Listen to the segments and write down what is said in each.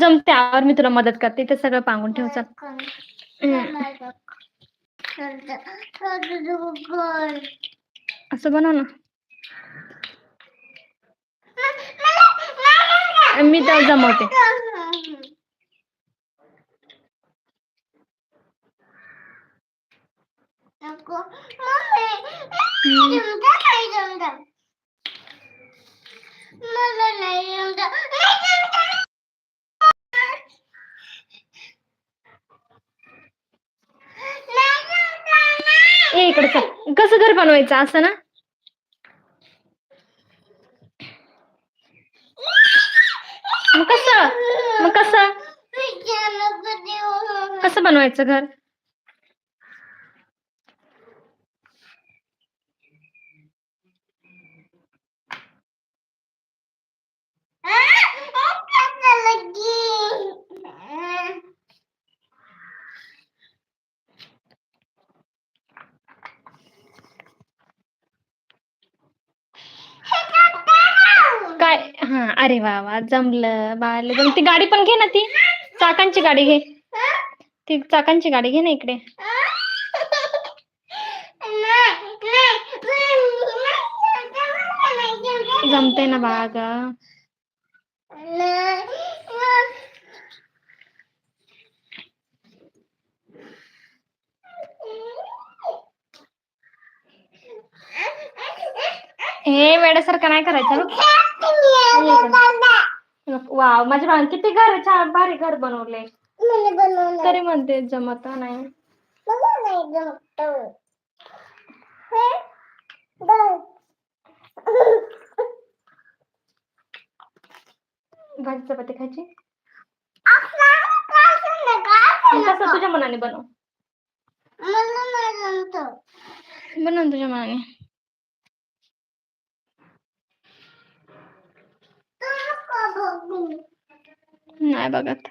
जमते आवर मी तुला मदत करते. ते सगळं पांगून ठेव चल. असं बनव ना. मी तर जमवते. ये इकडे चल. कसं घर बनवायचं? असं ना? मग कसं? मग कसं? कसं बनवायचं घर? हा अरे वा वा जमलं बाळाला जम ती गाडी पण घे ना ती. चाकांची गाडी घे. ती चाकांची गाडी घे ना इकडे. जमते ना बाग हे वेड्यासारखं नाही करायचं वा माझ्या भावाने किती घर छान भारी घर बनवले. तरी म्हणते जमत नाही. भाजी चपाती खायची? कसं तुझ्या मनाने बनव. बनव तुझ्या मनाने. नाही बघत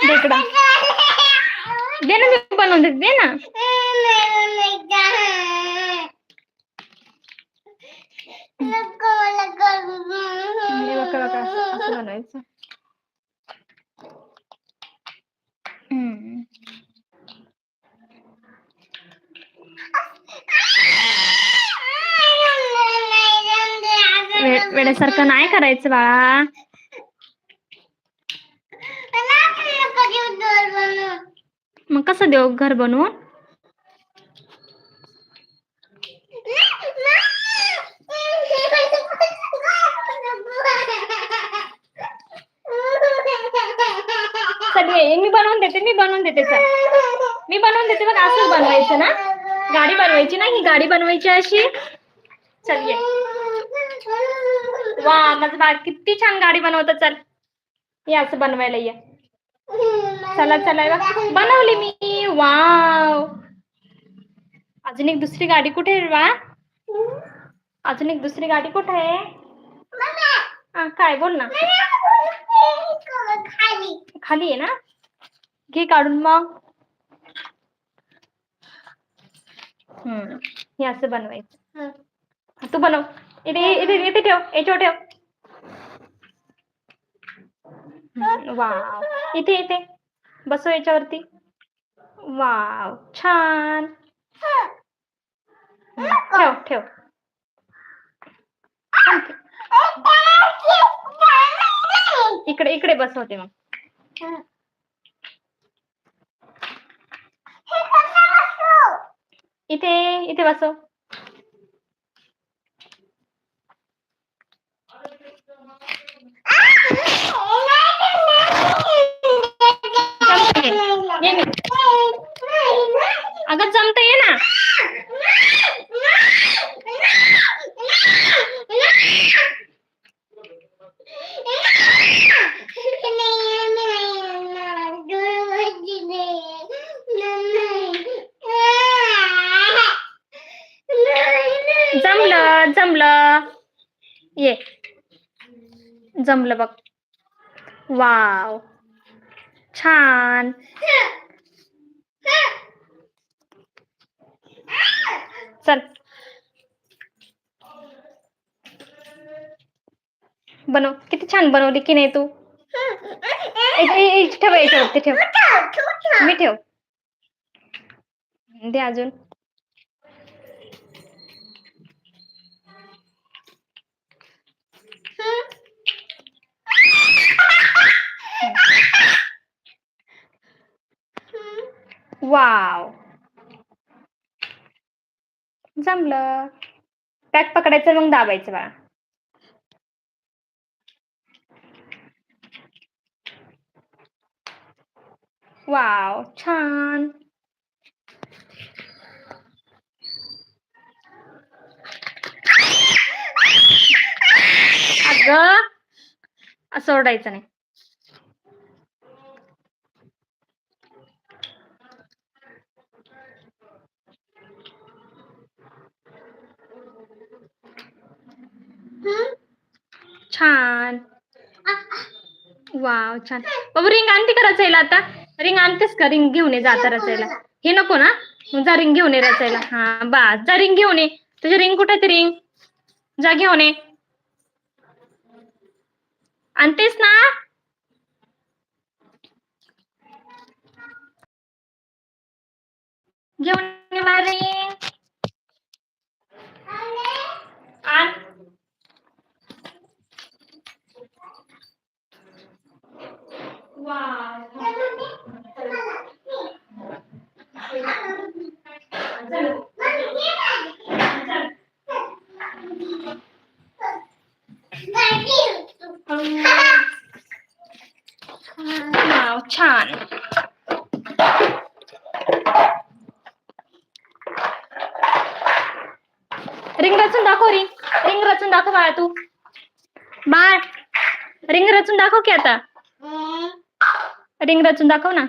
दे इकडं. दे ना मी बनवून देते दे ना दे बघा बघा असं असं बनवायचं हम्म. वेळेसारखं नाही करायचं बाळा. मग कसं देऊ घर बनवून? चल मी बनवून देते मी बनवून देते मी बनवून देते बघ असंच बनवायचं ना? गाडी बनवायची ना ही गाडी बनवायची अशी? चल ये. वा माझं बाळ किती छान गाडी बनवत चल. हे असं बनवायला ये. चला चला बनवली मी. वाव. अजून एक दुसरी गाडी कुठे आहे बा अजून एक दुसरी गाडी कुठे आहे? काय बोल ना. खाली आहे ना. घे काढून मग. हम्म हे असं बनवायचं. तू बनव. इथे इथे इथे ठेव याच्यावर ठेव वाव इथे इथे बसव याच्यावरती वाव छान ठेव ठेव. इकडे इकडे बसवते मग इथे इथे बसव जमतंय. ये मी. अगं जमत ये ना. जमलं जमलं. ये. जमलं बघ. वाव. छान. चल बनव किती छान बनवली की नाही तू। ठेव ठेव मी ठेव दे अजून। वाव। जमलं. पॅक पकडायचं मग दाबायचं बाळा. वाव छान. अगं असं ओरडायचं नाही. छान. वाव छान. बाबू रिंग आणते का रचायला आता? रिंग आणतेस का? रिंग घेऊन ये जाता रचायला. हे नको ना? मग जा रिंग घेऊन ये रचायला. हा बा जा रिंग घेऊन ये. तुझी रिंग कुठे ती रिंग? जा घेऊन ये. आणतेस ना? घेऊन ये रिंग. आण. छान रिंग रचून दाखव रिंग रिंग रचून दाखव बाळा तू. बाळ रिंग रचून दाखव की आता. रिंग रचून दाखव ना.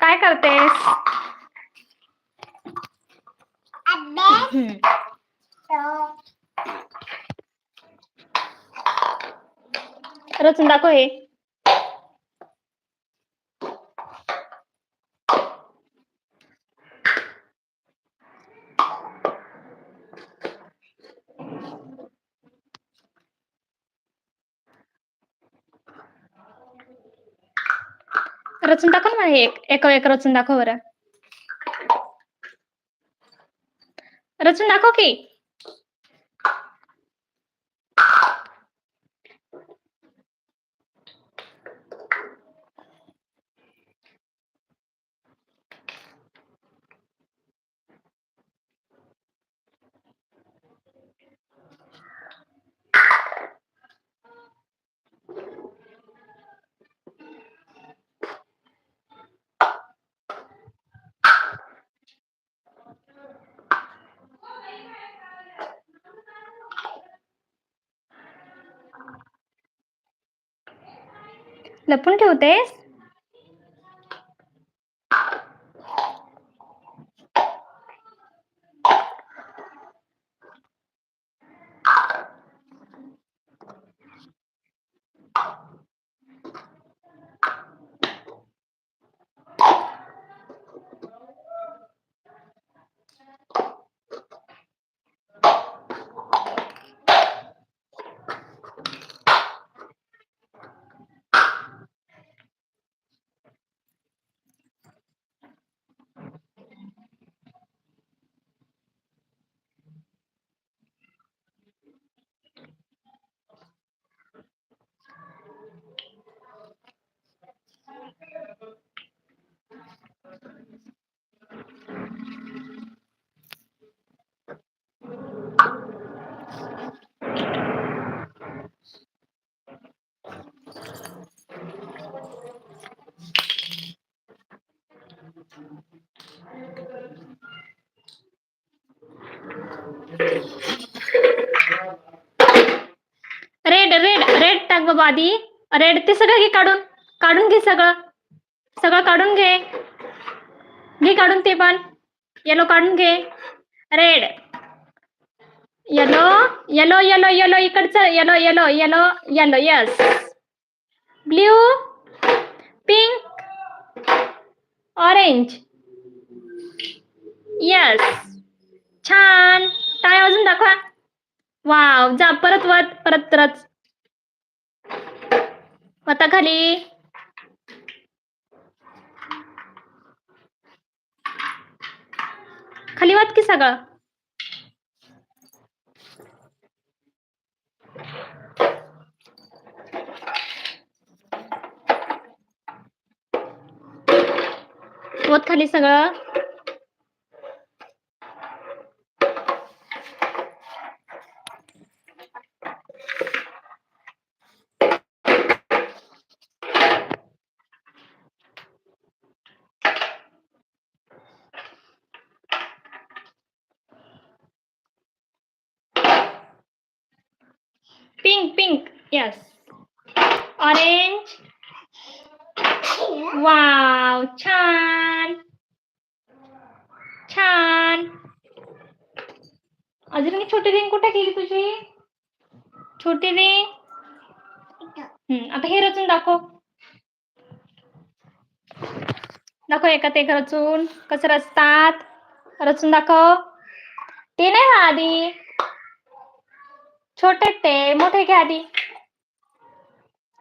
काय करतेस? रचून दाखव हे. रचून दाखव ना एक एक एक रचून दाखव बरं. रचून दाखव की. लपून ठेवतेस रेड रेड रेड टाक बाबा आधी. रेड ते सगळं घे काढून. काढून घे सगळं. सगळं काढून घे. घे काढून ते पण. येलो काढून घे. Red yellow yellow yellow yellow इकडचं. Yellow yellow yellow yellow yes blue pink orange yes छान. टाळ्या वाजून दाखवा. वाव जा परत वत परत तरच वता खाली. खाली वात की सगळं. वत खाली सगळं pink pink yes orange wow छान छान अजून एक छोटी रिंग कुठे गेली तुझी? छोटी रिंग? आता हे रचून दाखव. दाखव एकात एक रचून. कसं रचतात? रचून दाखव. ते नाही हा आधी. छोटे ते. मोठे घ्या आधी.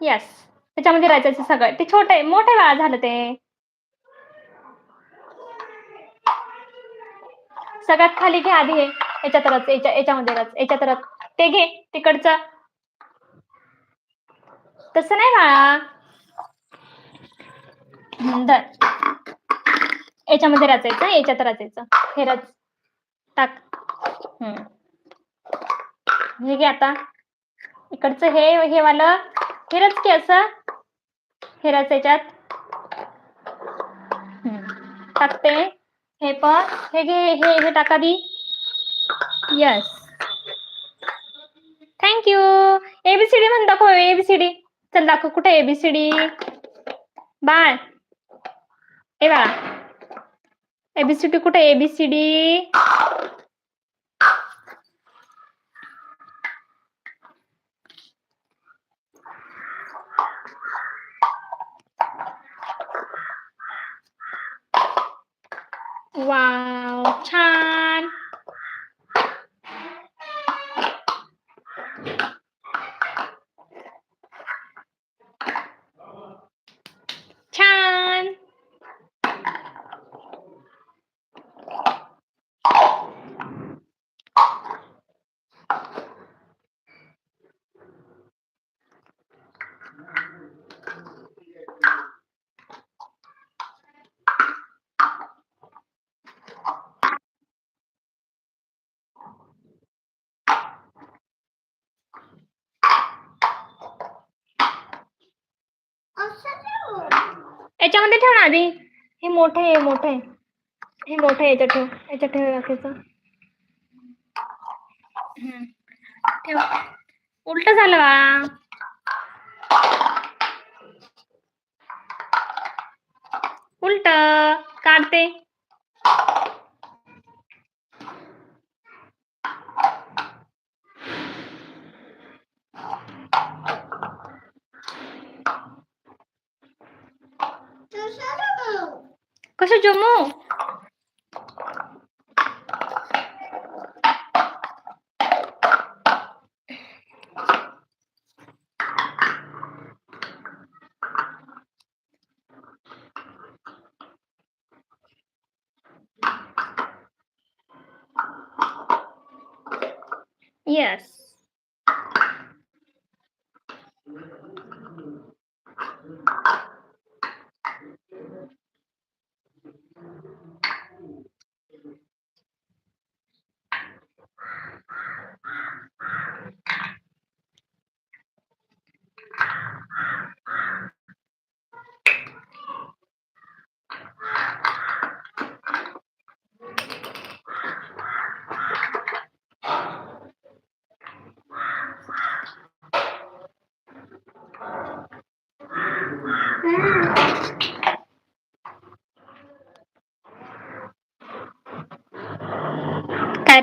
यस त्याच्यामध्ये रचायचं सगळं. ते छोटे मोठे झालं ते. सगळ्यात खाली घे आधी हे. याच्यात रच याच्या याच्यामध्ये रच याच्यात रच ते घे तिकडचं. तसं नाही बाळा. धर. याच्यामध्ये रचायचं याच्यात रचायचं. हे रच. टाक. हम्म. हे घे आता. इकडचं हे हे वालं. हे रच की असं. हे रच याच्यात. हम्म, टाकते. हे पण हे घे हे हे टाका दी. यस थँक्यू एबीसीडी म्हण दाखव एबीसीडी चल दाखव कुठे एबीसीडी बाळ. ए बाळा एबीसीडी कुठे? एबीसीडी वाव छान याच्यामध्ये ठेव ना आधी. हे मोठं आहे मोठं आहे. हे मोठं आहे याच्यात ठेव. याच्यात ठेव बाकीचं हम्म. ठेव. उलट झालं बा. उलट. काढते. कसं जमू Yes.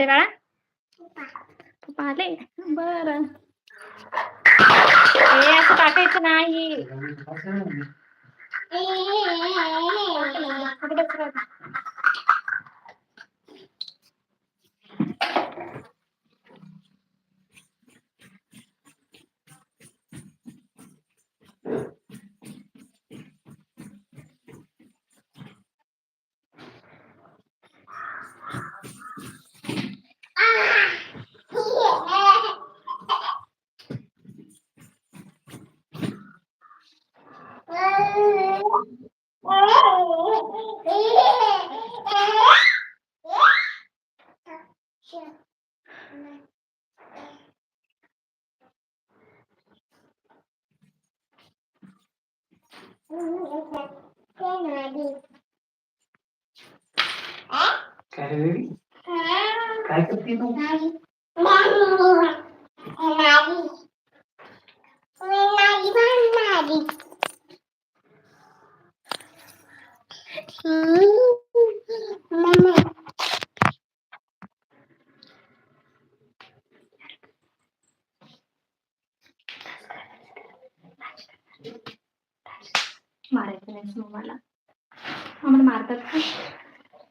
काय रे बाळा पप्पा आले बर हे असं टाकायचं नाही कुठे बसला होता? काय रे बेबी? काय करते तू मारायचं नाही मम्माला आम्हाला मारतात का?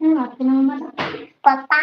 नाही मारते ना मम्माला पप्पा.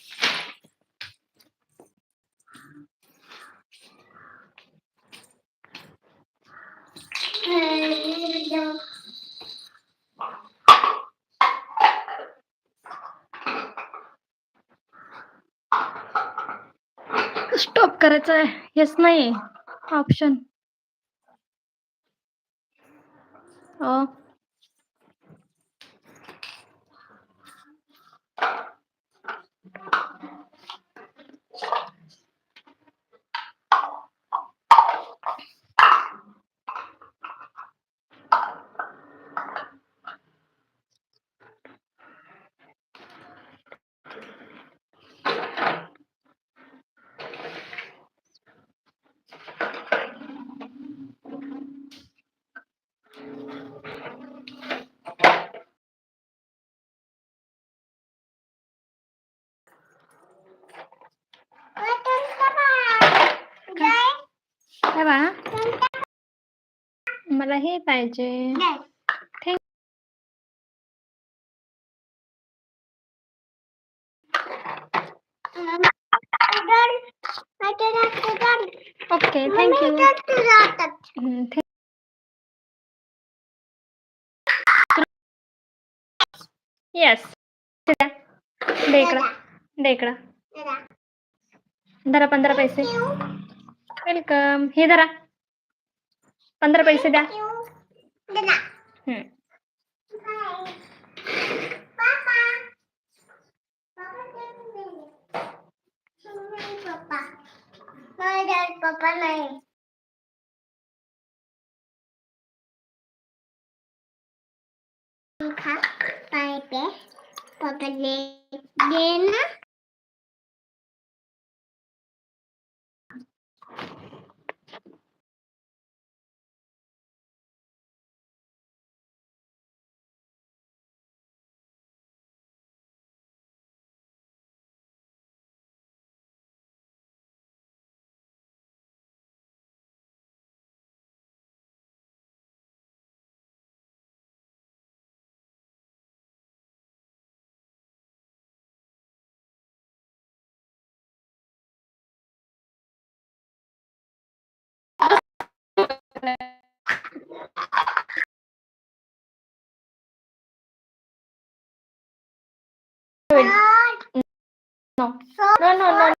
करायचं आहे. हेच नाही. ऑप्शन मला हे। पाहिजे ओके थँक्यू येस दे इकडं दे इकडं धरा पंधरा पैसे। वेलकम हे धरा। पंधरा पैसे द्या हम्म. पप्पा नाही खा पाय पे पप्पा दे दे No. No, no, no.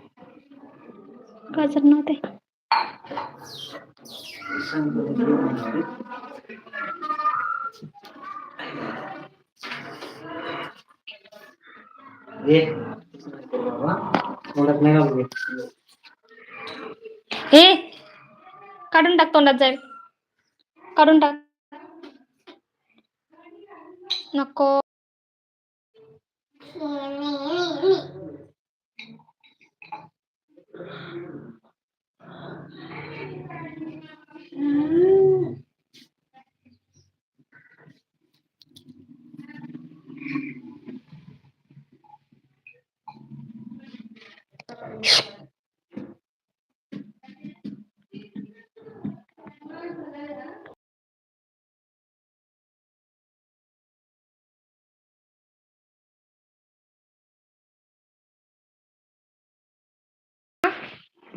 गाजर नव्हते. हे. काढून टाक तोंडात जाईल. काढून टाक. नको.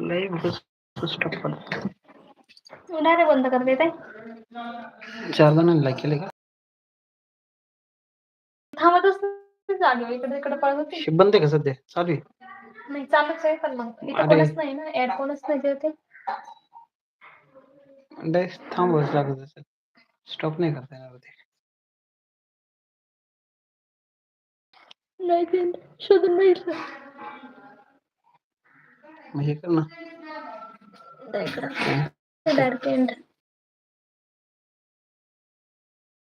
लय बस स्टॉप पण डायरेक्ट बंद कर देते चार जणांना केले का? थांबतच नाही जागे इकडे इकडे पळत होती. बंद आहे का सध्या? चालू आहे. नाही चालूच आहे पण मग इथं अरे. कोणच नाही ना हेडफोनच नाही ते होते डायरेक्ट थांबवावंच लागत असेल. स्टॉप नाही करता येणार ते नाही ते शोधून नाही मग हे कर ना डायरेक्ट एंड